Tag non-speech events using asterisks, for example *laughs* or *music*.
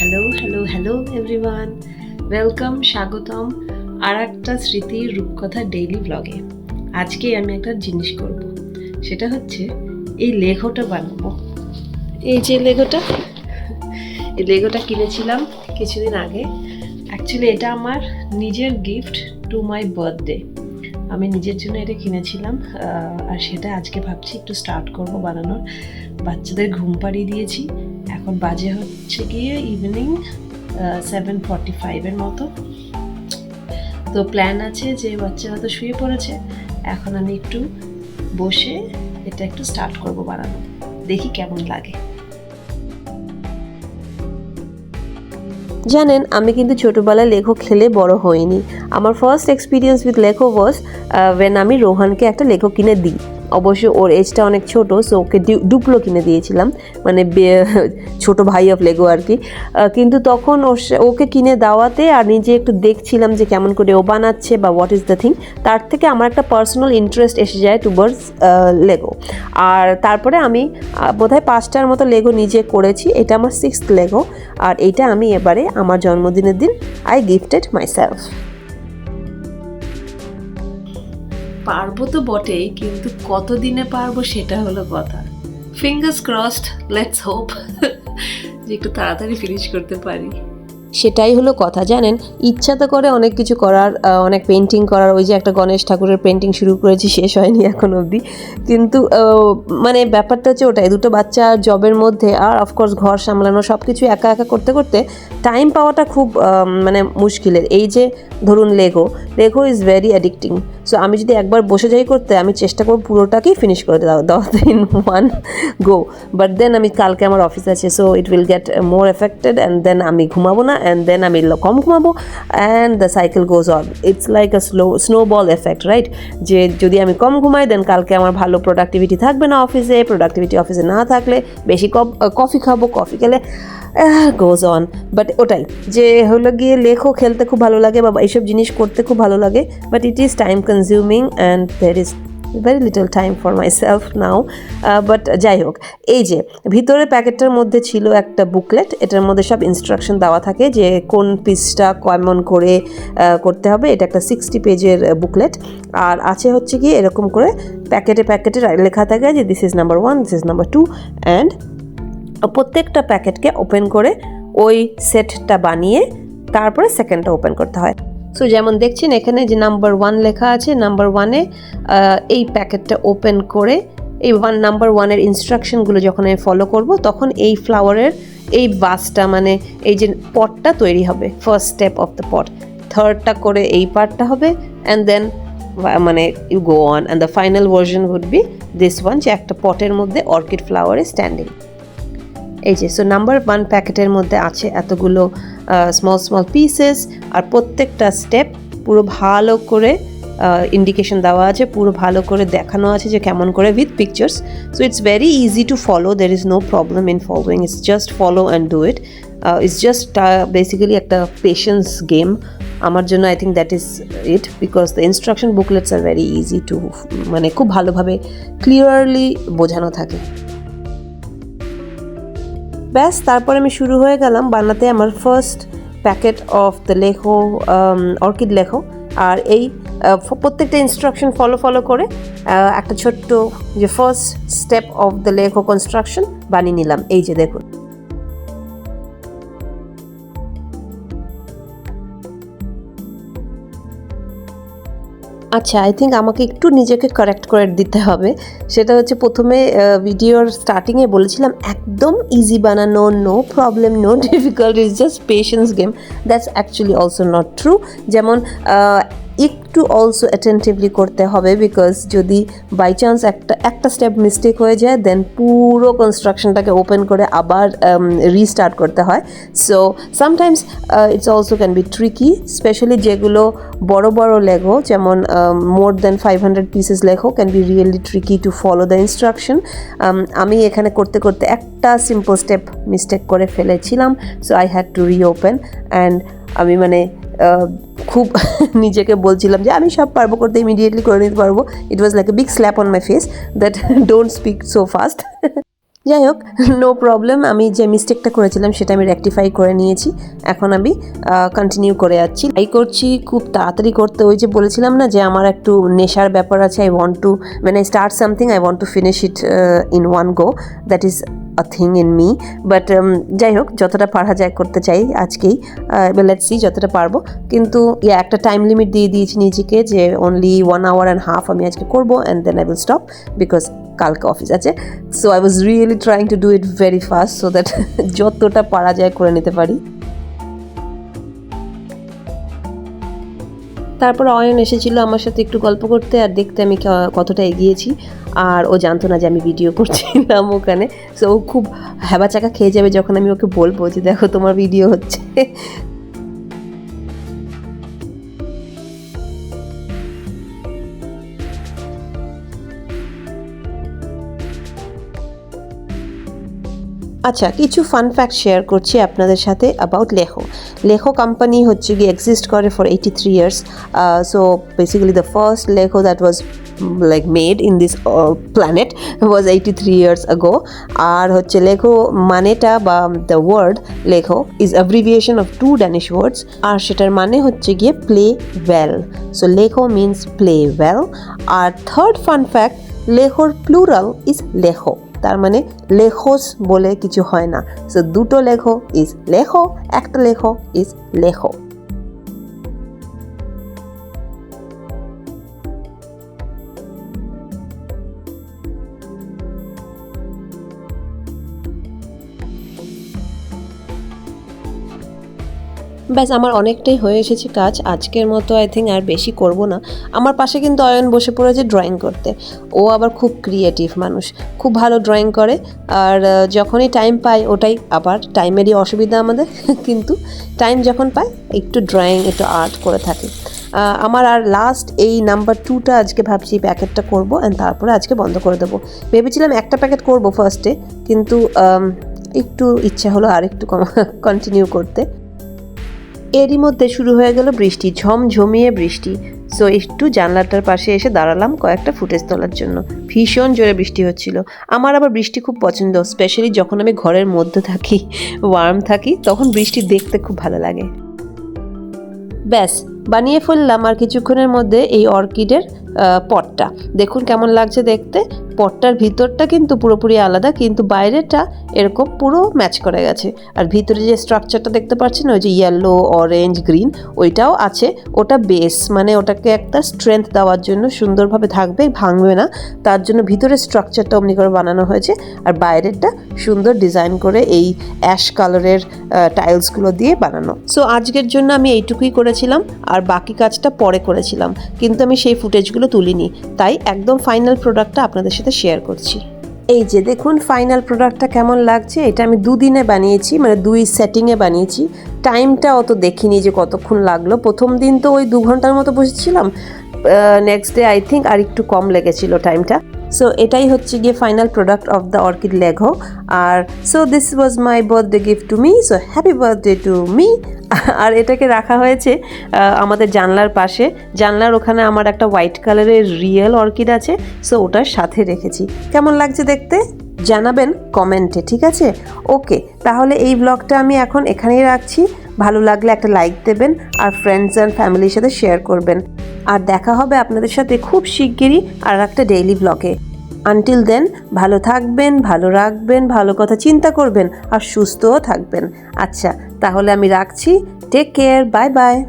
Hello hello hello everyone welcome স্বাগতম আর একটা স্মৃতির রূপকথা ডেইলি ব্লগে আজকে আমি একটা জিনিস করব। সেটা হচ্ছে এই লেগোটা বানাবো। এই যে লেগোটা এই লেগোটা কিনেছিলাম কিছুদিন আগে। অ্যাকচুয়ালি এটা আমার নিজের গিফট টু মাই বার্থডে আমি নিজের জন্য এটা কিনেছিলাম আর সেটা আজকে ভাবছি একটু স্টার্ট করব বানানোর। বাচ্চাদের ঘুম পাড়িয়ে দিয়েছি। এখন বাজে হচ্ছে গিয়ে ইভিনিং সেভেন ফর্টি ফাইভের মতো। তো প্ল্যান আছে যে বাচ্চারা তো শুয়ে পড়েছে, এখন আমি একটু বসে এটা একটু স্টার্ট করব বানানো। দেখি কেমন লাগে। জানেন, আমি কিন্তু ছোটোবেলায় লেখো খেলে বড় হইনি। আমার ফার্স্ট এক্সপিরিয়েন্স উইথ লেখো ওয়াজ ওয়েন আমি রোহানকে একটা লেখো কিনে দিই। অবশ্য ওর এজটা অনেক ছোট সো ওকে ডুপ্লো কিনে দিয়েছিলাম। মানে *laughs* ছোট ভাই অফ লেগো আর কি। কিন্তু তখন ওকে কিনে দেওয়াতে আর নিজে একটু দেখছিলাম যে কেমন করে ও বানাচ্ছে বা হোয়াট ইজ দ্য থিং তার থেকে আমার একটা পার্সোনাল ইন্টারেস্ট এসে যায় টুয়ার্ডস লেগো আর তারপরে আমি বোধহয় পাঁচটার মতো লেগো নিজে করেছি, এটা আমার সিক্সথ লেগো আর এইটা আমি এবারে আমার জন্মদিনের দিন আই গিফটেড মাই সেলফ পারব তো বটেই, কিন্তু কতদিনে পারব সেটা হলো কথা। ফিঙ্গার্স ক্রসড লেটস হোপ যে একটু তাড়াতাড়ি ফিনিশ করতে পারি। সেটাই হলো কথা। জানেন, ইচ্ছা তো করে অনেক কিছু করার অনেক পেন্টিং করার, ওই যে একটা গণেশ ঠাকুরের পেন্টিং শুরু করেছি, শেষ হয়নি এখন অবধি। কিন্তু মানে ব্যাপারটা হচ্ছে ওটাই, দুটো বাচ্চা জবের মধ্যে আর অফকোর্স ঘর সামলানো সব কিছু একা একা করতে করতে টাইম পাওয়াটা খুব মানে মুশকিলের। এই যে ধরুন Lego Lego is very addicting so আমি যদি একবার বসে যাই করতে, আমি চেষ্টা করব পুরোটাকেই ফিনিশ করে দেওয়া দেওয়া in one go but then আমি, কালকে আমার অফিস আছে so it will get more affected and then আমি ঘুমাবো না অ্যান্ড দেন আমি কম ঘুমাবো and the cycle goes on it's like a slow snowball effect right যে যদি আমি কম ঘুমাই দেন কালকে আমার ভালো প্রোডাক্টিভিটি থাকবে না অফিসে প্রোডাক্টিভিটি অফিসে না থাকলে, বেশি কফি খাব কফি খেলে গোজ অন বাট ওটাই, যে হলো গিয়ে লেখো, খেলতে খুব ভালো লাগে বা এইসব জিনিস করতে খুব ভালো লাগে but it is time consuming and there is very little time for my self now but যাই হোক, এই যে ভিতরে প্যাকেটটার মধ্যে ছিল একটা বুকলেট এটার মধ্যে সব ইনস্ট্রাকশন দেওয়া থাকে যে কোন পিসটা কেমন করে করতে হবে। এটা একটা সিক্সটি পেজের বুকলেট আর আছে হচ্ছে কি, এরকম করে প্যাকেটে প্যাকেটে লেখা থাকে যে this is number one this is number two and প্রত্যেকটা প্যাকেটকে ওপেন করে ওই সেটটা বানিয়ে তারপরে সেকেন্ডটা ওপেন করতে হয়। সো যেমন দেখছেন এখানে যে নাম্বার ওয়ান লেখা আছে নাম্বার ওয়ানে এই প্যাকেটটা ওপেন করে, এই ওয়ান নাম্বার ওয়ানের ইনস্ট্রাকশনগুলো যখন আমি ফলো করব, তখন এই ফ্লাওয়ারের এই বাসটা মানে এই যে পটটা তৈরি হবে first step of the pot থার্ডটা করে এই পার্টটা হবে অ্যান্ড দেন মানে you go on and the final version would be this one যে একটা পটের মধ্যে অর্কিড ফ্লাওয়ার স্ট্যান্ডিং এই যে সো নাম্বার ওয়ান প্যাকেটের মধ্যে আছে এতগুলো স্মল স্মল পিসেস আর প্রত্যেকটা স্টেপ পুরো ভালো করে ইন্ডিকেশন দেওয়া আছে, পুরো ভালো করে দেখানো আছে যে কেমন করে with pictures so it's very easy to follow there is no problem in following it's just follow and do it it's just basically একটা পেশেন্স গেম আমার জন্য I think that is it because the instruction booklets are very easy to মানে খুব ভালোভাবে clearly বোঝানো থাকে। ব্যাস, তারপর আমি শুরু হয়ে গেলাম বানাতে আমার first packet of the Lego orchid Lego আর এই প্রত্যেকটা ইনস্ট্রাকশন ফলো ফলো করে একটা ছোট্ট যে first step of the Lego construction বানিয়ে নিলাম। এই যে দেখুন। আচ্ছা আই থিঙ্ক আমাকে একটু নিজেকে কারেক্ট করে দিতে হবে। সেটা হচ্ছে প্রথমে ভিডিওর স্টার্টিংয়ে বলেছিলাম, একদম ইজি বানানো no problem no difficult is just patience game that's actually also not true যেমন একটু অলসো অ্যাটেন্টিভলি করতে হবে বিকজ যদি বাই চান্স একটা একটা স্টেপ মিস্টেক হয়ে যায় দেন পুরো কনস্ট্রাকশনটাকে ওপেন করে আবার রিস্টার্ট করতে হয়। So sometimes it's also can be tricky specially যেগুলো বড় বড় লেগো যেমন more than five hundred pieces Lego can be really tricky to follow the instruction আমি এখানে করতে করতে একটা সিম্পল স্টেপ মিস্টেক করে ফেলেছিলাম so I had to reopen and আমি মানে খুব *laughs* নিজেকে বলছিলাম যে আমি সব পারব করতে ইমিডিয়েটলি করে নিতে পারব। It was like a big slap on my face that don't speak so fast যাই হোক নো প্রবলেম আমি যে মিস্টেকটা করেছিলাম সেটা আমি রেকটিফাই করে নিয়েছি। এখন আমি কন্টিনিউ করে যাচ্ছি। এই করছি, খুব তাড়াতাড়ি করতে। ওই যে বলেছিলাম না যে আমার একটু নেশার ব্যাপার আছে I want to when I start something I want to finish it in one go that is a thing in me but যাই হোক, যতটা পারা যায় করতে চাই আজকেই। এবার লেটস সি যতটা পারব। কিন্তু ইয়া একটা টাইম লিমিট দিয়ে দিয়েছি নিজেকে যে only one hour and half আমি আজকে করব and then I will stop because কালকে অফিস আছে। So I was really trying to do it very fast so that যতটা পারা যায় করে নিতে পারি। তারপর অয়ন এসেছিল আমার সাথে একটু গল্প করতে আর দেখতে আমি কতটা এগিয়েছি। আর ও জানতো না যে আমি ভিডিও *laughs* করছিলাম ওখানে। সো ও খুব হ্যাবা চাকা খেয়ে যাবে যখন আমি ওকে বলব যে, দেখো, তোমার ভিডিও হচ্ছে। আচ্ছা কিছু ফান ফ্যাক্ট শেয়ার করছি আপনাদের সাথে অ্যাবাউট লেখো লেখো কোম্পানি হচ্ছে গিয়ে এক্সিস্ট করে for eighty three years so basically the first Lego that was like made in this planet was eighty three years ago আর হচ্ছে লেখো মানেটা বা the word Lego is abbreviation of two Danish words আর সেটার মানে হচ্ছে গিয়ে play well so Lego means play well আর third fun fact লেখোর plural is Lego তার মানে লেখোস বলে কিছু হয় না। সো দুটো লেখো ইজ লেখো, একটা লেখো ইজ লেখো। ব্যাস, আমার অনেকটাই হয়ে এসেছে কাজ। আজকের মতো আই থিঙ্ক আর বেশি করব না। আমার পাশে কিন্তু অয়ন বসে পড়েছে ড্রয়িং করতে। ও আবার খুব ক্রিয়েটিভ মানুষ, খুব ভালো ড্রয়িং করে। আর যখনই টাইম পায় ওটাই। আবার টাইমেরই অসুবিধা আমাদের, *laughs* কিন্তু টাইম যখন পায় একটু ড্রয়িং একটু আর্ট করে থাকে। আমার আর লাস্ট এই নাম্বার টুটা আজকে ভাবছি প্যাকেটটা করব অ্যান্ড তারপরে আজকে বন্ধ করে দেবো। ভেবেছিলাম একটা প্যাকেট করব ফার্স্টে কিন্তু একটু ইচ্ছা হলো আর একটু কন্টিনিউ করতে। এরই মধ্যে শুরু হয়ে গেল বৃষ্টি ঝমঝমিয়ে বৃষ্টি। সো, একটু জানলাটার পাশে এসে দাঁড়ালাম কয়েকটা ফুটেজ তোলার জন্য। ভীষণ জোরে বৃষ্টি হচ্ছিল। আমার আবার বৃষ্টি খুব পছন্দ, স্পেশালি যখন আমি ঘরের মধ্যে থাকি, ওয়ার্ম থাকি, তখন বৃষ্টি দেখতে খুব ভালো লাগে। ব্যাস, বানিয়ে ফেললাম আর কিছুক্ষণের মধ্যে এই অর্কিডের পটটা। দেখুন কেমন লাগছে দেখতে। পটটার ভিতরটা কিন্তু পুরোপুরি আলাদা, কিন্তু বাইরেটা এরকম পুরো ম্যাচ করে গেছে। আর ভিতরে যে স্ট্রাকচারটা দেখতে পাচ্ছেন, ওই যে ইয়েলো অরেঞ্জ গ্রিন ওইটাও আছে। ওটা বেস মানে ওটাকে একটা স্ট্রেংথ দেওয়ার জন্য সুন্দরভাবে থাকবে, ভাঙবে না। তার জন্য ভিতরের স্ট্রাকচারটা অমনি করে বানানো হয়েছে। আর বাইরেরটা সুন্দর ডিজাইন করে এই অ্যাশ কালারের টাইলসগুলো দিয়ে বানানো। সো আজকের জন্য আমি এইটুকুই করেছিলাম। আর বাকি কাজটা পরে করেছিলাম। কিন্তু আমি সেই ফুটেজগুলো তুলিনি। তাই একদম ফাইনাল প্রোডাক্টটা আপনাদের সাথে শেয়ার করছি। এই যে দেখুন ফাইনাল প্রোডাক্টটা কেমন লাগছে? এটা আমি দুদিনে বানিয়েছি মানে দুই সেটিংয়ে বানিয়েছি। টাইমটা অত দেখিনি যে কতক্ষণ লাগল। প্রথম দিন তো ওই দু ঘণ্টার মতো বসেছিলাম। নেক্সট ডে আই থিঙ্ক আর একটু কম লেগেছিল টাইমটা সো এটাই হচ্ছে গিয়ে final product of the orchid Lego R so this was my birthday gift to me so happy birthday to me আর এটাকে রাখা হয়েছে আমাদের জানলার পাশে। জানলার ওখানে আমার একটা হোয়াইট কালারের রিয়েল অর্কিড আছে সো ওটার সাথে রেখেছি। কেমন লাগছে দেখতে? জানাবেন কমেন্টে, ঠিক আছে? ওকে তাহলে এই ব্লগটা আমি এখন এখানেই রাখছি। ভালো লাগলে একটা লাইক দেবেন আর ফ্রেন্ডস অ্যান্ড ফ্যামিলির সাথে শেয়ার করবেন। আর দেখা হবে আপনাদের সাথে খুব শিগগিরই আর একটা ডেইলি ব্লগে আনটিল দেন ভালো থাকবেন, ভালো রাখবেন, ভালো কথা চিন্তা করবেন আর সুস্থও থাকবেন। আচ্ছা তাহলে আমি রাখছি। Take care bye bye